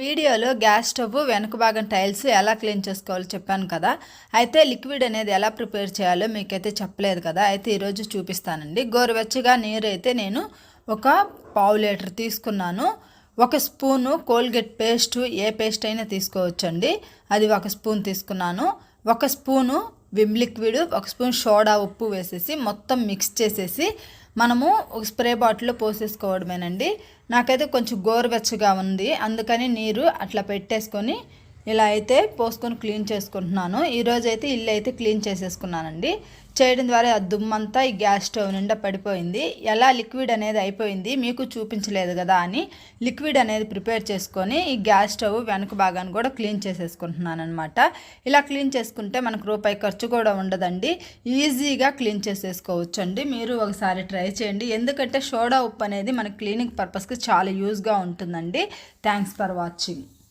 వీడియోలో gas stove వెనక భాగం టైల్స్ ఎలా క్లీన్ చేసుకోవాలో చెప్పాను కదా. అయితే లిక్విడ్ అనేది ఎలా ప్రిపేర్ చేయాలో మీకైతే చెప్పలేదు కదా. అయితే ఈరోజు చూపిస్తానండి. గోరువెచ్చగా నీరు అయితే నేను ఒక పావు లీటర్ తీసుకున్నాను. ఒక స్పూను కోల్గేట్ పేస్ట్ ఏ పేస్ట్ అయినా తీసుకోవచ్చండి. అది ఒక స్పూన్ తీసుకున్నాను. ఒక స్పూను విమ్ లిక్విడ్ ఒక స్పూన్ సోడా ఉప్పు వేసేసి మొత్తం మిక్స్ చేసేసి మనము ఒక స్ప్రే బాటిల్లో పోసేసుకోవడమేనండి. నాకైతే కొంచెం గోరువెచ్చగా ఉంది. అందుకని నీరు అట్లా పెట్టేసుకొని ఇలా అయితే పోసుకొని క్లీన్ చేసుకుంటున్నాను. ఈరోజు అయితే ఇల్లు అయితే క్లీన్ చేసేసుకున్నానండి. చేయడం ద్వారా ఆ దుమ్మంతా ఈ గ్యాస్ స్టవ్ నిండా పడిపోయింది. ఎలా లిక్విడ్ అనేది అయిపోయింది మీకు చూపించలేదు కదా అని లిక్విడ్ అనేది ప్రిపేర్ చేసుకొని ఈ గ్యాస్ స్టవ్ వెనక భాగాన్ని కూడా క్లీన్ చేసేసుకుంటున్నాను అనమాట ఇలా క్లీన్ చేసుకుంటే మనకు రూపాయి ఖర్చు కూడా ఉండదండి. ఈజీగా క్లీన్ చేసేసుకోవచ్చు అండి మీరు ఒకసారి ట్రై చేయండి. ఎందుకంటే సోడా ఉప్పు అనేది మన క్లీనింగ్ పర్పస్కి చాలా యూజ్గా ఉంటుందండి. Thanks for watching.